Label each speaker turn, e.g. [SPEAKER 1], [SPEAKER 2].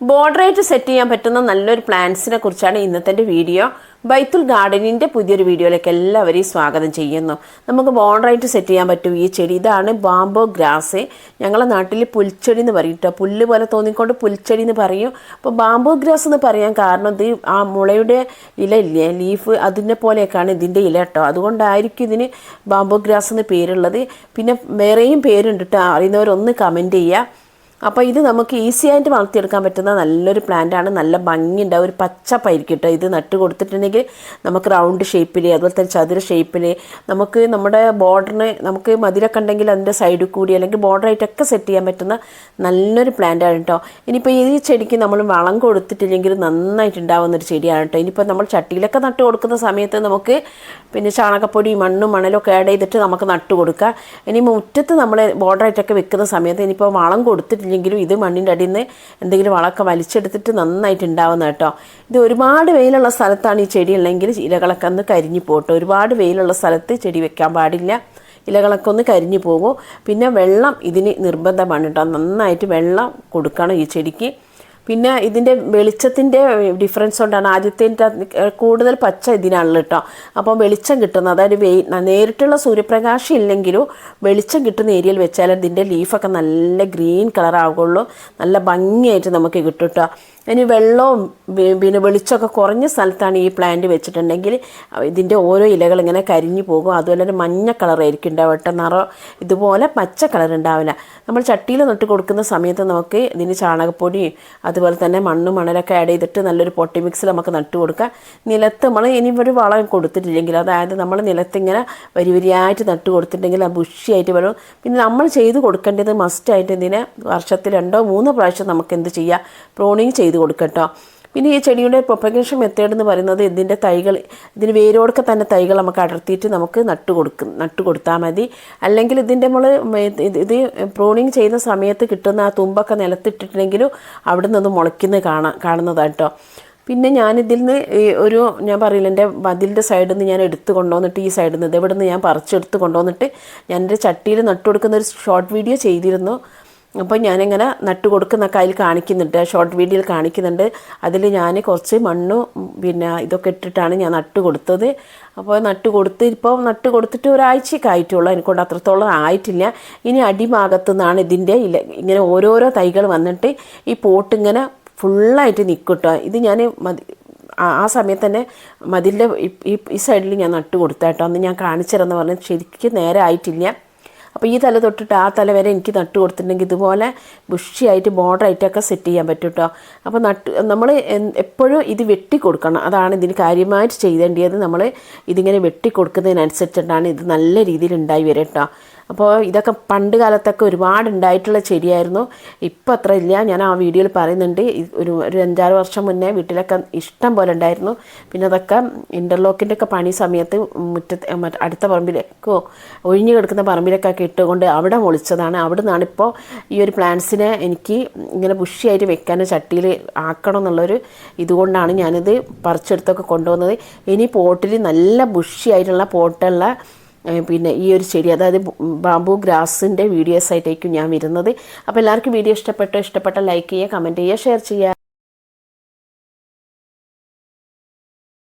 [SPEAKER 1] ബോർഡറായിട്ട് set ചെയ്യാൻ പറ്റുന്ന നല്ലൊരു പ്ലാന്റ്സിനെ കുറിച്ചാണ് ഇന്നത്തെ വീഡിയോ. ബൈത്തുൽ ഗാർഡനിന്റെ പുതിയൊരു വീഡിയോയിലേക്ക് എല്ലാവരെയും സ്വാഗതം ചെയ്യുന്നു. നമുക്ക് ബോർഡറായിട്ട് സെറ്റ് ചെയ്യാൻ പറ്റും ഈ ചെടി. ഇതാണ് ബാംബോ ഗ്രാസ്. ഞങ്ങളെ നാട്ടിൽ പുൽച്ചെടി എന്ന് പറയും കേട്ടോ. പുല്ല് പോലെ തോന്നിക്കൊണ്ട് പുൽച്ചെടി എന്ന് പറയും. അപ്പോൾ ബാംബോ ഗ്രാസ് എന്ന് പറയാൻ കാരണം ഇത് ആ മുളയുടെ ഇല ഇല്ലേ ലീഫ് അതിനെ പോലെയൊക്കെയാണ് ഇതിന്റെ ഇല കേട്ടോ. അതുകൊണ്ടായിരിക്കും ഇതിന് ബാംബോ ഗ്രാസ് എന്ന് പേരുള്ളത്. പിന്നെ വേറെയും പേരുണ്ട് കേട്ടോ. അറിയുന്നവരൊന്ന് കമന്റ് ചെയ്യുക. അപ്പോൾ ഇത് നമുക്ക് ഈസി ആയിട്ട് വളർത്തിയെടുക്കാൻ പറ്റുന്ന നല്ലൊരു ആണ്. നല്ല ഭംഗിയുണ്ട്. ഒരു പച്ചപ്പായിരിക്കട്ടെ കേട്ടോ ഇത് നട്ട് കൊടുത്തിട്ടുണ്ടെങ്കിൽ നമുക്ക് റൗണ്ട് ഷേപ്പിൽ അതുപോലെ തന്നെ ചതുര ഷേപ്പിൽ നമുക്ക് നമ്മുടെ ബോർഡറിന് നമുക്ക് മതിലൊക്കെ ഉണ്ടെങ്കിൽ അതിന്റെ സൈഡിൽ കൂടി അല്ലെങ്കിൽ ബോർഡറായിട്ടൊക്കെ സെറ്റ് ചെയ്യാൻ പറ്റുന്ന നല്ലൊരു പ്ലാന്റ് ആണ് കേട്ടോ ഇനിയിപ്പോൾ ഈ ചെടിക്ക് നമ്മൾ വളം കൊടുത്തിട്ടില്ലെങ്കിൽ നന്നായിട്ട് ഉണ്ടാവുന്ന ഒരു ചെടിയാണ് കേട്ടോ ഇനിയിപ്പോൾ നമ്മൾ ചട്ടിയിലൊക്കെ നട്ട് കൊടുക്കുന്ന സമയത്ത് നമുക്ക് പിന്നെ ചാണകപ്പൊടി മണ്ണും മണലൊക്കെ ആഡ് ചെയ്തിട്ട് നമുക്ക് നട്ട് കൊടുക്കാം. ഇനി മുറ്റത്ത് നമ്മൾ ബോർഡറായിട്ടൊക്കെ വെക്കുന്ന സമയത്ത് ഇനിയിപ്പോൾ വളം കൊടുത്തിട്ടില്ലെങ്കിലും ഇത് മണ്ണിന്റെ അടിയിൽ നിന്ന് എന്തെങ്കിലും വളമൊക്കെ വലിച്ചെടുത്തിട്ട് നന്നായിട്ട് ഉണ്ടാവുന്ന കേട്ടോ. ഇത് ഒരുപാട് വെയിലുള്ള സ്ഥലത്താണ് ഈ ചെടി ഉള്ളെങ്കിൽ ഇലകളൊക്കെ ഒന്ന് കരിഞ്ഞു പോട്ടോ ഒരുപാട് വെയിലുള്ള സ്ഥലത്ത് ചെടി വെക്കാൻ പാടില്ല. ഇലകളൊക്കെ ഒന്ന് കരിഞ്ഞു പോകും. പിന്നെ വെള്ളം ഇതിന് നിർബന്ധമാണ് കേട്ടോ. നന്നായിട്ട് വെള്ളം കൊടുക്കണം ഈ ചെടിക്ക്. പിന്നെ ഇതിന്റെ വെളിച്ചത്തിന്റെ ഡിഫറൻസ് കൊണ്ടാണ് ആദ്യത്തെ കൂടുതൽ പച്ച ഇതിനാണല്ലോ കേട്ടോ അപ്പോൾ വെളിച്ചം കിട്ടുന്നത് അതായത് വെയ് നേരിട്ടുള്ള സൂര്യപ്രകാശം ഇല്ലെങ്കിലും വെളിച്ചം കിട്ടുന്ന ഏരിയയിൽ വെച്ചാൽ ഇതിന്റെ ലീഫൊക്കെ നല്ല ഗ്രീൻ കളർ ആവുകയുള്ളൂ. നല്ല ഭംഗിയായിട്ട് നമുക്ക് കിട്ടും കേട്ടോ ഇനി വെള്ളവും പിന്നെ വെളിച്ചമൊക്കെ കുറഞ്ഞ സ്ഥലത്താണ് ഈ പ്ലാന്റ് വെച്ചിട്ടുണ്ടെങ്കിൽ ഇതിന്റെ ഓരോ ഇലകൾ ഇങ്ങനെ കരിഞ്ഞു പോകും. അതുപോലെ തന്നെ മഞ്ഞ കളറായിരിക്കും ഉണ്ടാവുക. കേട്ടോ നിറ ഇതുപോലെ പച്ച കളർ ഉണ്ടാവില്ല. നമ്മൾ ചട്ടിയിൽ നട്ട് കൊടുക്കുന്ന സമയത്ത് നമുക്ക് ഇതിന് ചാണകപ്പൊടിയും അതുപോലെ തന്നെ മണ്ണും മണലൊക്കെ ആഡ് ചെയ്തിട്ട് നല്ലൊരു പൊട്ടി മിക്സിൽ നമുക്ക് നട്ട് കൊടുക്കാം. നിലത്ത് നമ്മൾ ഇനി ഒരു വളം കൊടുത്തിട്ടില്ലെങ്കിൽ അതായത് നമ്മൾ നിലത്ത് ഇങ്ങനെ വരി വരിയായിട്ട് നട്ട് കൊടുത്തിട്ടുണ്ടെങ്കിൽ ആ ബുഷിയായിട്ട് വരും. പിന്നെ നമ്മൾ ചെയ്ത് കൊടുക്കേണ്ടത് മസ്റ്റായിട്ട് ഇതിനെ വർഷത്തിൽ രണ്ടോ മൂന്നോ പ്രാവശ്യം നമുക്ക് എന്ത് ചെയ്യാം? പ്രോണിങ് ചെയ്ത് കൊടുക്കട്ടോ. പിന്നെ ഈ ചെടിയുടെ പ്രൊപ്പഗേഷൻ മെത്തേഡ് എന്ന് പറയുന്നത് ഇതിന്റെ തൈകൾ ഇതിന് വേരോടൊക്കെ തന്നെ തൈകൾ നമുക്ക് അടർത്തിയിട്ട് നമുക്ക് നട്ട് കൊടുക്കും നട്ട് കൊടുത്താൽ മതി. അല്ലെങ്കിൽ ഇതിന്റെ നമ്മൾ ഇത് പ്രൂണിങ് ചെയ്യുന്ന സമയത്ത് കിട്ടുന്ന ആ തുമ്പൊക്കെ നിലത്തിട്ടിട്ടുണ്ടെങ്കിലും അവിടെ നിന്ന് മുളയ്ക്കുന്നത് കാണാം കാണുന്നതാട്ടോ. പിന്നെ ഞാനിതിൽ നിന്ന് ഒരു ഞാൻ പറയില്ല എന്റെ മതിലിന്റെ സൈഡിൽ നിന്ന് ഞാൻ എടുത്ത് കൊണ്ടുവന്നിട്ട് ഈ സൈഡിൽ നിന്ന് ഇതെവിടെ നിന്ന് ഞാൻ പറിച്ചെടുത്ത് കൊണ്ടുവന്നിട്ട് ഞാൻ എന്റെ ചട്ടിയിൽ നട്ടു കൊടുക്കുന്ന ഒരു ഷോർട്ട് വീഡിയോ ചെയ്തിരുന്നു. അപ്പോൾ ഞാനിങ്ങനെ നട്ട് കൊടുക്കുന്ന അതിൽ കാണിക്കുന്നുണ്ട് ഷോർട്ട് വീഡിയോയിൽ കാണിക്കുന്നുണ്ട്. അതിൽ ഞാൻ കുറച്ച് മണ്ണും പിന്നെ ഇതൊക്കെ ഇട്ടിട്ടാണ് ഞാൻ നട്ട് കൊടുത്തത് അപ്പോൾ നട്ട് കൊടുത്ത് ഇപ്പോൾ നട്ട് കൊടുത്തിട്ട് ഒരാഴ്ചയൊക്കെ ആയിട്ടുള്ളൂ എനിക്കൊണ്ട് അത്രത്തോളം ആയിട്ടില്ല. ഇനി അടിഭാഗത്തു നിന്നാണ് ഇതിന്റെ ഇല ഇങ്ങനെ ഓരോരോ തൈകൾ വന്നിട്ട് ഈ പോട്ട് ഇങ്ങനെ ഫുള്ളായിട്ട് നിൽക്കട്ടോ. കേട്ടോ ഇത് ഞാൻ ആ- സമയത്ത് തന്നെ മതിലിന്റെ ഈ- സൈഡിൽ ഞാൻ നട്ട് കൊടുത്താട്ടോ അന്ന് ഞാൻ കാണിച്ചിരുന്നു പറഞ്ഞാൽ ശരിക്കും നേരെ ആയിട്ടില്ല. അപ്പോൾ ഈ തല തൊട്ടിട്ട് ആ തല വരെ എനിക്ക് നട്ട് കൊടുത്തിട്ടുണ്ടെങ്കിൽ ഇതുപോലെ ബുഷിയായിട്ട് ബോർഡറായിട്ടൊക്കെ സെറ്റ് ചെയ്യാൻ പറ്റും കേട്ടോ അപ്പോൾ നട്ട് നമ്മൾ എപ്പോഴും ഇത് വെട്ടി കൊടുക്കണം. അതാണ് ഇതിന് കാര്യമായിട്ട് ചെയ്തേണ്ടത് നമ്മൾ ഇതിങ്ങനെ വെട്ടി കൊടുക്കുന്നതിനനുസരിച്ചിട്ടാണ് ഇത് നല്ല രീതിയിൽ ഉണ്ടായി വരും കേട്ടോ അപ്പോൾ ഇതൊക്കെ പണ്ട് കാലത്തൊക്കെ ഒരുപാട് ഉണ്ടായിട്ടുള്ള ചെടിയായിരുന്നു. ഇപ്പം അത്ര ഇല്ല. ഞാൻ ആ വീഡിയോയിൽ പറയുന്നുണ്ട്. ഒരു ഒരു അഞ്ചാറ് വർഷം മുന്നേ വീട്ടിലൊക്കെ ഇഷ്ടം പോലെ ഉണ്ടായിരുന്നു. പിന്നെ അതൊക്കെ ഇന്റർലോക്കിന്റെ ഒക്കെ പണി സമയത്ത് മുറ്റത്ത് അടുത്ത പറമ്പിലേക്കോ ഒഴിഞ്ഞു കിടക്കുന്ന പറമ്പിലേക്കൊക്കെ ഇട്ടുകൊണ്ട് അവിടെ മുളിച്ചതാണ്. അവിടെ നിന്നാണ് ഇപ്പോൾ ഈ ഒരു പ്ലാന്റ്സിനെ എനിക്ക് ഇങ്ങനെ ബുഷിയായിട്ട് വെക്കാൻ ചട്ടിയിൽ ആക്കണം എന്നുള്ളൊരു ഇതുകൊണ്ടാണ് ഞാനിത് പറിച്ചെടുത്തൊക്കെ കൊണ്ടുവന്നത്. ഇനി പോട്ടിൽ നല്ല ബുഷിയായിട്ടുള്ള പോട്ടുള്ള പിന്നെ ഈ ഒരു ചെടി അതായത് ബാംബു ഗ്രാസിന്റെ വീഡിയോസ് ആയിട്ടേക്കും ഞാൻ വരുന്നത്. അപ്പോൾ എല്ലാവർക്കും വീഡിയോ ഇഷ്ടപ്പെട്ടോ ഇഷ്ടപ്പെട്ട ലൈക്ക് ചെയ്യുക കമന്റ് ചെയ്യുക ഷെയർ ചെയ്യുക.